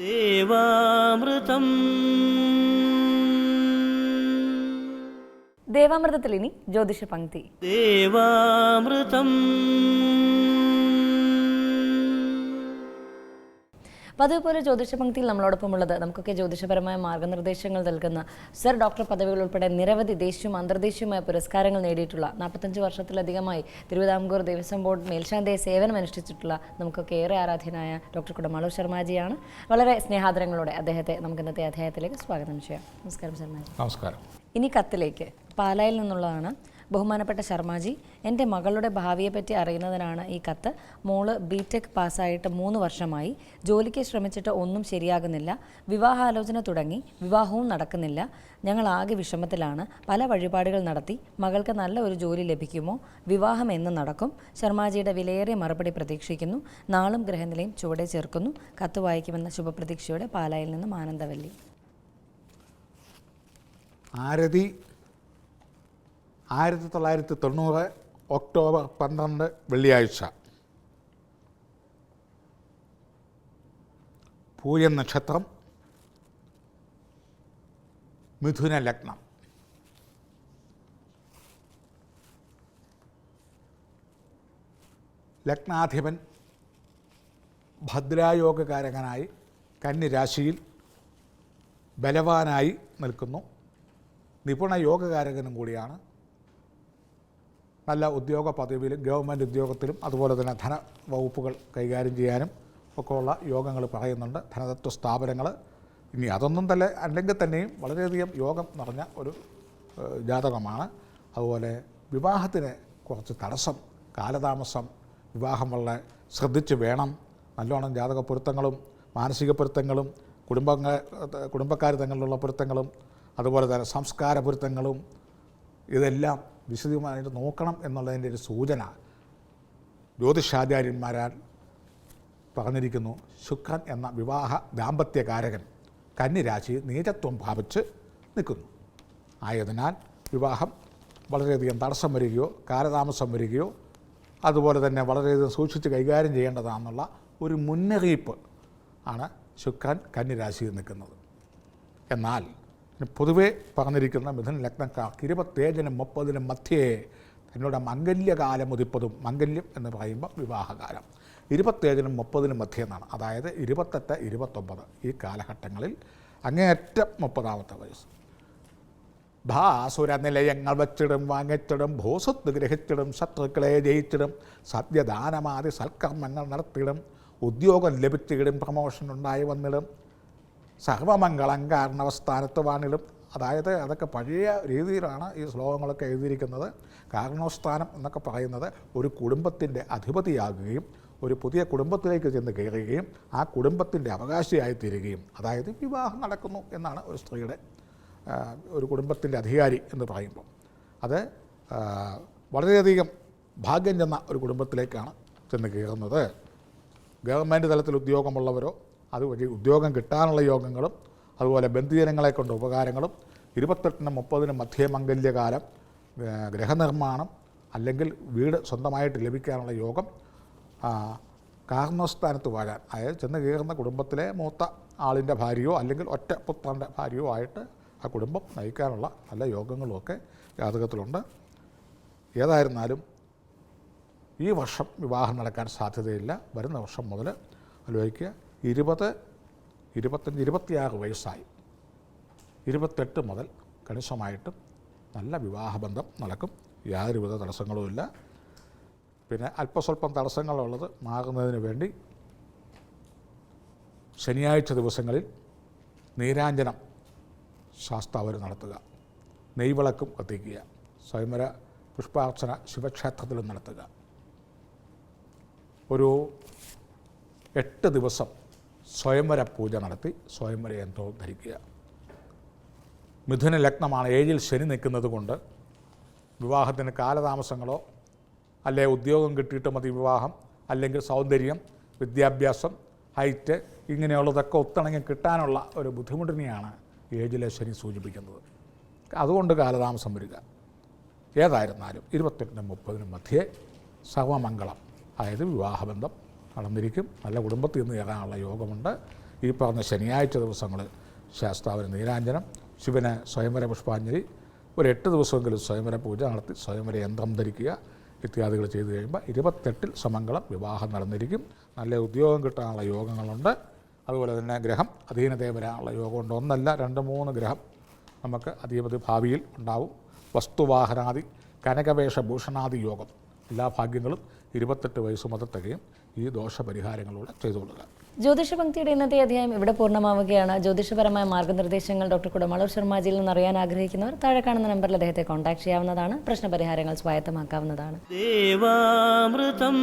ദേവാമൃതം ദേവാമൃതത്തിൽ ഇനി ജ്യോതിഷ പങ്ക്തി ദേവാമൃതം പതിവ് അതേപോലെ ജ്യോതിഷ പങ്ക്തിയിൽ നമ്മളോടൊപ്പം ഉള്ളത് നമുക്കൊക്കെ ജ്യോതിഷപരമായ മാർഗനിർദ്ദേശങ്ങൾ നൽകുന്ന സർ ഡോക്ടർ പദവികൾ ഉൾപ്പെടെ നിരവധി ദേശീയവും അന്തർദേശീയവുമായ പുരസ്കാരങ്ങൾ നേടിയിട്ടുള്ള നാൽപ്പത്തഞ്ച് വർഷത്തിലധികമായി തിരുവിതാംകൂർ ദേവസ്വം ബോർഡ് മേൽശാന്തിയെ സേവനം അനുഷ്ഠിച്ചിട്ടുള്ള നമുക്കൊക്കെ ഏറെ ആരാധ്യനായ ഡോക്ടർ കുടമാളൂർ ശർമാജിയാണ്. വളരെ സ്നേഹാദരങ്ങളോടെ അദ്ദേഹത്തെ നമുക്ക് ഇന്നത്തെ അധ്യായത്തിലേക്ക് സ്വാഗതം ചെയ്യാം. നമസ്കാരം ശർമാജി. നമസ്കാരം. ഇനി കത്തിലേക്ക് പാലായിൽ നിന്നുള്ളതാണ് ബഹുമാനപ്പെട്ട ശർമാജി എന്റെ മകളുടെ ഭാവിയെപ്പറ്റി അറിയുന്നതിനാണ് ഈ കത്ത്. മോൾ ബി ടെക് പാസ്സായിട്ട് മൂന്ന് വർഷമായി. ജോലിക്ക് ശ്രമിച്ചിട്ട് ഒന്നും ശരിയാകുന്നില്ല. വിവാഹാലോചന തുടങ്ങി. വിവാഹവും നടക്കുന്നില്ല. ഞങ്ങൾ ആകെ വിഷമത്തിലാണ്. പല വഴിപാടുകൾ നടത്തി. മകൾക്ക് നല്ല ഒരു ജോലി ലഭിക്കുമോ? വിവാഹം എന്ന് നടക്കും. ശർമാജിയുടെ വിലയേറിയ മറുപടി പ്രതീക്ഷിക്കുന്നു. നാളും ഗ്രഹനിലയും ചുവടെ ചേർക്കുന്നു. കത്ത് വായിക്കുമെന്ന ശുഭപ്രതീക്ഷയോടെ പാലായിൽ നിന്നും ആനന്ദവല്ലി. ആരതി ആയിരത്തി തൊള്ളായിരത്തി തൊണ്ണൂറ് ഒക്ടോബർ പന്ത്രണ്ട് വെള്ളിയാഴ്ച. പൂയം നക്ഷത്രം. മിഥുന ലഗ്നം. ലഗ്നാധിപൻ ഭദ്രായോഗകാരകനായി കന്നിരാശിയിൽ ബലവാനായി നിൽക്കുന്നു. നിപുണ യോഗകാരകനും കൂടിയാണ്. നല്ല ഉദ്യോഗ പദവിയിലും ഗവൺമെന്റ് ഉദ്യോഗത്തിലും അതുപോലെ തന്നെ ധന വകുപ്പുകൾ കൈകാര്യം ചെയ്യാനും ഒക്കെയുള്ള യോഗങ്ങൾ പറയുന്നുണ്ട്. ധനതത്വ സ്ഥാപനങ്ങൾ. ഇനി അതൊന്നും തന്നെ അല്ലെങ്കിൽ തന്നെയും വളരെയധികം യോഗം നിറഞ്ഞ ഒരു ജാതകമാണ്. അതുപോലെ വിവാഹത്തിന് കുറച്ച് തടസ്സം കാലതാമസം വിവാഹം വളരെ ശ്രദ്ധിച്ച് വേണം. നല്ലോണം ജാതക പൊരുത്തങ്ങളും മാനസിക പൊരുത്തങ്ങളും കുടുംബങ്ങൾ കുടുംബക്കാർ തങ്ങളിലുള്ള പൊരുത്തങ്ങളും അതുപോലെ തന്നെ സംസ്കാര പൊരുത്തങ്ങളും ഇതെല്ലാം വിശദമായിട്ട് നോക്കണം എന്നുള്ളതിന്റെ ഒരു സൂചന ജ്യോതിഷാചാര്യന്മാരാൽ പറഞ്ഞിരിക്കുന്നു. ശുക്രൻ എന്ന വിവാഹ ദാമ്പത്യകാരകൻ കന്നിരാശി നീചത്വം ഭാവിച്ച് നിൽക്കുന്നു. ആയതിനാൽ വിവാഹം വളരെയധികം തടസ്സം വരികയോ കാലതാമസം വരികയോ അതുപോലെ തന്നെ വളരെയധികം സൂക്ഷിച്ച് കൈകാര്യം ചെയ്യേണ്ടതാണെന്നുള്ള ഒരു മുന്നറിയിപ്പ് ആണ് ശുക്രൻ കന്നിരാശിയിൽ നിൽക്കുന്നത്. എന്നാൽ പൊതുവെ പറഞ്ഞിരിക്കുന്ന മിഥുന ലഗ്നക്കാർക്ക് ഇരുപത്തേഴിനും മുപ്പതിനും മധ്യേ തന്നോട് മംഗല്യകാലം ഉതിപ്പതും മംഗല്യം എന്ന് പറയുമ്പോൾ വിവാഹകാലം. ഇരുപത്തേഴിനും മുപ്പതിനും മധ്യേ എന്നാണ്. അതായത് ഇരുപത്തെട്ട് ഇരുപത്തൊമ്പത് ഈ കാലഘട്ടങ്ങളിൽ അങ്ങേയറ്റം മുപ്പതാമത്തെ വയസ്സ്. ഭാസുര നിലയങ്ങൾ വച്ചിടും വാങ്ങിച്ചിടും ഭൂസ്വത്ത് ഗ്രഹിച്ചിടും ശത്രുക്കളെ ജയിച്ചിടും സദ്യദാനമാതി സൽക്കർമ്മങ്ങൾ നടത്തിയിടും ഉദ്യോഗം ലഭിച്ചിടും പ്രമോഷൻ ഉണ്ടായി വന്നിടും സർവമംഗളം കാരണവസ്ഥാനത്ത് വാണിടും അതായത് അതൊക്കെ പഴയ രീതിയിലാണ് ഈ ശ്ലോകങ്ങളൊക്കെ എഴുതിയിരിക്കുന്നത്. കാരണോസ്ഥാനം എന്നൊക്കെ പറയുന്നത് ഒരു കുടുംബത്തിന്റെ അധിപതിയാകുകയും ഒരു പുതിയ കുടുംബത്തിലേക്ക് ചെന്ന് കയറുകയും ആ കുടുംബത്തിന്റെ അവകാശിയായി തീരുകയും അതായത് വിവാഹം നടക്കുന്നു എന്നാണ് ഒരു സ്ത്രീയുടെ ഒരു കുടുംബത്തിന്റെ അധികാരി എന്ന് പറയുമ്പോൾ. അത് വളരെയധികം ഭാഗ്യം ചെന്ന ഒരു കുടുംബത്തിലേക്കാണ് ചെന്ന് കയറുന്നത്. ഗവൺമെന്റ് തലത്തിൽ ഉദ്യോഗമുള്ളവരോ അതുവഴി ഉദ്യോഗം കിട്ടാനുള്ള യോഗങ്ങളും അതുപോലെ ബന്ധുജനങ്ങളെ കൊണ്ട് ഉപകാരങ്ങളും ഇരുപത്തെട്ടിനും മുപ്പതിനും മധ്യമംഗല്യകാലം ഗ്രഹനിർമ്മാണം അല്ലെങ്കിൽ വീട് സ്വന്തമായിട്ട് ലഭിക്കാനുള്ള യോഗം കാരണസ്ഥാനത്ത് വാഴാൻ അതായത് ചെന്ന് കയറുന്ന കുടുംബത്തിലെ മൂത്ത ആളിന്റെ ഭാര്യയോ അല്ലെങ്കിൽ ഒറ്റ പുത്രന്റെ ഭാര്യയോ ആയിട്ട് ആ കുടുംബം നയിക്കാനുള്ള നല്ല യോഗങ്ങളുമൊക്കെ ജാതകത്തിലുണ്ട്. ഏതായിരുന്നാലും ഈ വർഷം വിവാഹം നടക്കാൻ സാധ്യതയില്ല. വരുന്ന വർഷം മുതൽ ആലോചിക്കുക. ഇരുപത് ഇരുപത്തഞ്ച് ഇരുപത്തിയാറ് വയസ്സായി. ഇരുപത്തെട്ട് മുതൽ കണിശമായിട്ടും നല്ല വിവാഹബന്ധം നടക്കും. യാതൊരുവിധ തടസ്സങ്ങളുമില്ല. പിന്നെ അല്പസ്വല്പം തടസ്സങ്ങളുള്ളത് മാറുന്നതിന് വേണ്ടി ശനിയാഴ്ച ദിവസങ്ങളിൽ നീരാഞ്ജനം ശാസ്താവർ നടത്തുക. നെയ്വിളക്കും കത്തിക്കുക. സ്വയംവര പുഷ്പാർച്ചന ശിവക്ഷേത്രത്തിലും നടത്തുക. ഒരു എട്ട് ദിവസം സ്വയംവര പൂജ നടത്തി സ്വയംവര യന്ത്രവും ധരിക്കുക. മിഥുന ലഗ്നമാണ് ഏഴിൽ ശനി നിൽക്കുന്നത് കൊണ്ട് വിവാഹത്തിന് കാലതാമസങ്ങളോ അല്ലെ ഉദ്യോഗം കിട്ടിയിട്ട് മതി വിവാഹം അല്ലെങ്കിൽ സൗന്ദര്യം വിദ്യാഭ്യാസം ഹൈറ്റ് ഇങ്ങനെയുള്ളതൊക്കെ ഒത്തിണങ്ങി കിട്ടാനുള്ള ഒരു ബുദ്ധിമുട്ടിനെയാണ് ഏഴിലെ ശനി സൂചിപ്പിക്കുന്നത്. അതുകൊണ്ട് കാലതാമസം വരിക. ഏതായിരുന്നാലും ഇരുപത്തെട്ടിനും മുപ്പതിനും മധ്യേ സർവമംഗളം അതായത് വിവാഹബന്ധം നടന്നിരിക്കും നല്ല കുടുംബത്തിൽ നിന്ന് കയറാനുള്ള യോഗമുണ്ട്. ഈ പറഞ്ഞ ശനിയാഴ്ച ദിവസങ്ങൾ ശാസ്താവിന് നീരാഞ്ജനം ശിവന് സ്വയംവര പുഷ്പാഞ്ജലി ഒരു എട്ട് ദിവസമെങ്കിലും സ്വയംവര പൂജ നടത്തി സ്വയംവര യന്ത്രം ധരിക്കുക ഇത്യാദികൾ ചെയ്തു കഴിയുമ്പോൾ ഇരുപത്തെട്ടിൽ സമംഗളം വിവാഹം നടന്നിരിക്കും. നല്ല ഉദ്യോഗം കിട്ടാനുള്ള യോഗങ്ങളുണ്ട്. അതുപോലെ തന്നെ ഗ്രഹം അധീനതയെ വരാനുള്ള യോഗമുണ്ട് ഒന്നല്ല രണ്ട് മൂന്ന് ഗ്രഹം നമുക്ക് അധിപതി ഭാവിയിൽ ഉണ്ടാവും. വസ്തുവാഹനാദി കനകവേഷഭൂഷണാദി യോഗം. എല്ലാ ഭാഗ്യങ്ങളും ഇരുപത്തെട്ട് വയസ്സ് മുതൽ തികയും ഈ ദോഷപരിഹാരങ്ങളിലൂടെ ചെയ്തുകൊള്ളുക ജ്യോതിഷ പങ്ക്തിയുടെ ഇന്നത്തെ അധ്യായം ഇവിടെ പൂർണമാവുകയാണ്. ജ്യോതിഷപരമായ മാർഗനിർദ്ദേശങ്ങൾ ഡോക്ടർ കുടമളൂർ ശർമാജിയിൽ നിന്ന് അറിയാൻ ആഗ്രഹിക്കുന്നവർ താഴെ കാണുന്ന നമ്പറിൽ അദ്ദേഹത്തെ കോൺടാക്ട് ചെയ്യാവുന്നതാണ്. പ്രശ്നപരിഹാരങ്ങൾ സ്വായത്തമാക്കാവുന്നതാണ്. ദേവാമൃതം